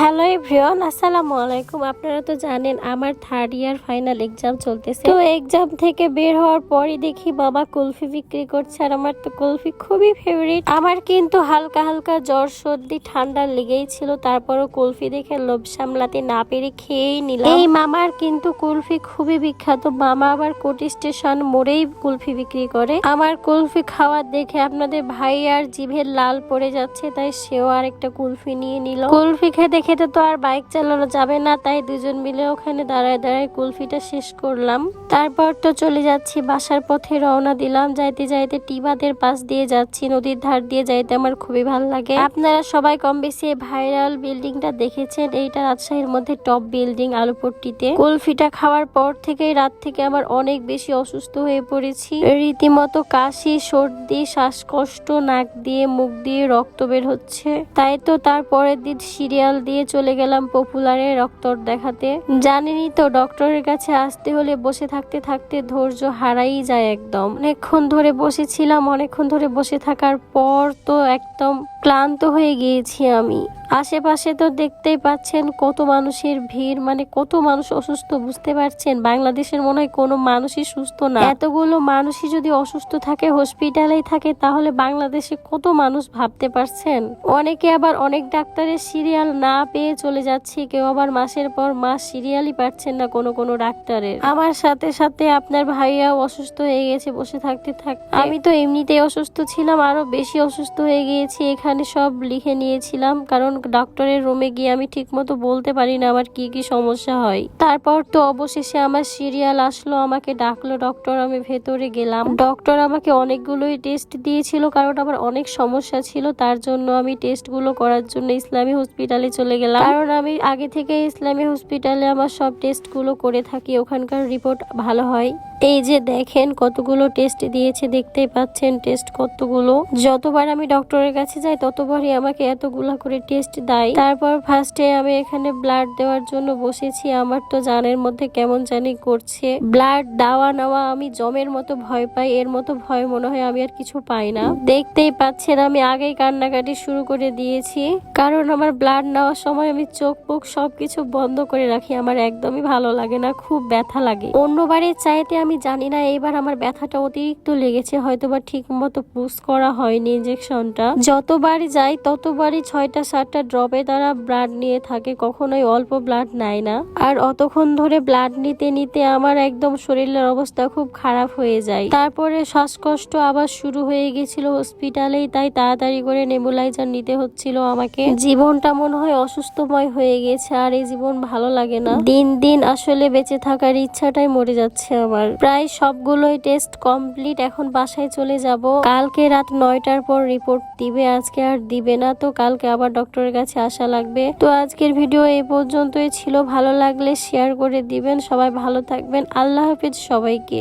Hello everyone আসসালামু আলাইকুম আপনারা তো জানেন আমার থার্ড ইয়ার ফাইনাল এক্সাম চলতেছে তো এক্সাম থেকে বের হওয়ার পরই দেখি বাবা কুলফি বিক্রি করছে আর আমার তো কুলফি খুবই ফেভারিট আমার কিন্তু হালকা হালকা জ্বর সর্দি ঠান্ডা লেগেই ছিল, তারপরও কুলফি দেখে লোভ সামলাতে না পেরে খেয়েই নিলাম। এই মামার কিন্তু কুলফি খুবই বিখ্যাত। মামা আবার কোটি স্টেশন মোড়েই কুলফি বিক্রি করে। আমার কুলফি খাওয়ার দেখে আপনাদের ভাই আর জিভের লাল পড়ে যাচ্ছে, তাই সেও আর একটা কুলফি নিয়ে নিল। কুলফি খেতে খেতে তো আর বাইক চালানো যাবে না, তাই দুজন মিলে ওখানে দাঁড়ায় দাঁড়ায় কুলফিটা শেষ করলাম। তারপর তো চলে যাচ্ছি, বাসার পথে রওনা দিলাম। যাইতে যাইতে টিবাদের পাশ দিয়ে যাচ্ছি, নদীর ধার দিয়ে যাইতে আমার খুবই ভালো লাগে। আপনারা সবাই কম বেশি ভাইরাল বিল্ডিংটা দেখেছেন, এইটা রাজশাহীর মধ্যে টপ বিল্ডিং আলুপট্টিতে। কুলফিটা খাওয়ার পর থেকেই রাত থেকে আমার অনেক বেশি অসুস্থ হয়ে পড়েছি। রীতিমতো কাশি, সর্দি, শ্বাসকষ্ট, নাক দিয়ে, মুখ দিয়ে রক্ত বের হচ্ছে। তাই তো তারপরের দিন সিরিয়াল দিয়ে চলে গেলাম পপুলারে ডক্টর দেখাতে। জানেনই তো ডক্টরের কাছে আসতে হলে বসে থাকতে থাকতে ধৈর্য হারাই যায় একদম। অনেকক্ষণ ধরে বসেছিলাম, অনেকক্ষণ ধরে বসে থাকার পর তো একদম ক্লান্ত হয়ে গিয়েছি আমি। আশেপাশে তো দেখতেই পাচ্ছেন কত মানুষের ভিড় মানে কত মানুষ অসুস্থ বুঝতে পারছেন? বাংলাদেশের মনে হয় কোনো মানুষই সুস্থ না। এতগুলো মানুষই যদি অসুস্থ থাকে হসপিটালেই থাকে, তাহলে বাংলাদেশে কত মানুষ ভাবতে পারছেন? অনেকে আবার অনেক ডাক্তারের সিরিয়াল না পেয়ে চলে যাচ্ছে, কেউ আবার মাসের পর মাস সিরিয়ালই পাচ্ছেন না কোনো কোনো ডাক্তারের। আমার সাথে সাথে আপনার ভাইয়াও অসুস্থ হয়ে গেছে, বসে থাকতে থাকতে। আমি তো এমনিতেই অসুস্থ ছিলাম আরও বেশি অসুস্থ হয়ে গিয়েছি এখানে। সব লিখে নিয়েছিলাম, কারণ ডক্টরের রুমে গিয়ে আমি ঠিক মতো বলতে পারি না আমার কি কি সমস্যা হয়। তারপর তো অবশেষে আমার সিরিয়াল আসলো, আমাকে ডাকলো ডক্টর আমি ভেতরে গেলাম। ডক্টর আমাকে অনেকগুলোই টেস্ট দিয়েছিল, কারণ আমার অনেক সমস্যা ছিল, তার জন্য আমি টেস্টগুলো করার জন্য ইসলামী হসপিটালে চলে গেলাম। কারণ আমি আগে থেকে ইসলামী হসপিটালে আমার সব টেস্টগুলো করে থাকি, ওখানকার রিপোর্ট ভালো হয়। এই যে দেখেন কতগুলো টেস্ট দিয়েছে, দেখতেই পাচ্ছেন টেস্ট কতগুলো। যতবার আমি ডক্টরের কাছে যাই ততবারই আমাকে এতগুলা করে টেস্ট দেয়। তারপর ফার্স্টে আমি এখানে ব্লাড দেওয়ার জন্য বসেছি। আমার তো জানের মধ্যে কেমন জানি করছে। ব্লাড দেওয়া নেওয়া আমি জমের মতো ভয় পাই। এর মতো ভয় মনে হয় আমি আর কিছু পাই না। দেখতেই পাচ্ছেন আমি আগেই কান্নাকাটি শুরু করে দিয়েছি। কারণ আমার ব্লাড নেওয়ার সময় আমি চোখ মুখ সবকিছু বন্ধ করে রাখি। আমার একদমই ভালো লাগে না, খুব ব্যথা লাগে। অন্যবারের চাইতে আমি জানি না, এইবার আমার ব্যথাটা অতিরিক্ত লেগেছে। হয়তো বা ঠিক মতো পুশ করা হয়নি ইঞ্জেকশনটা যতবার যাই ততবারই ছয়টা, সাতটা ড্রপে তারা ব্লাড নিয়ে থাকে, কখনোই অল্প ব্লাড নেয় না। আর অতক্ষণ ধরে ব্লাড নিতে নিতে আমার একদম শরীরের অবস্থা খুব খারাপ হয়ে যায়। তারপরে শ্বাসকষ্ট আবার শুরু হয়ে গেছিল হসপিটালেই তাই তাড়াতাড়ি করে নেবুলাইজার নিতে হচ্ছিল আমাকে। জীবনটা মনে হয় অসুস্থময় হয়ে গেছে, আর এই জীবন ভালো লাগে না। দিন দিন আসলে বেঁচে থাকার ইচ্ছাটাই মরে যাচ্ছে আমার। প্রায় সবগুলোই টেস্ট কমপ্লিট এখন বাসায় চলে যাব। কালকে রাত নয়টার পর রিপোর্ট দিবে আজকে আর দিবে না। তো কালকে আবার ডক্টরের কাছে আসা লাগবে। তো আজকের ভিডিও এই পর্যন্তই ছিল। ভালো লাগলে শেয়ার করে দিবেন। সবাই ভালো থাকবেন। আল্লাহ হাফিজ সবাইকে।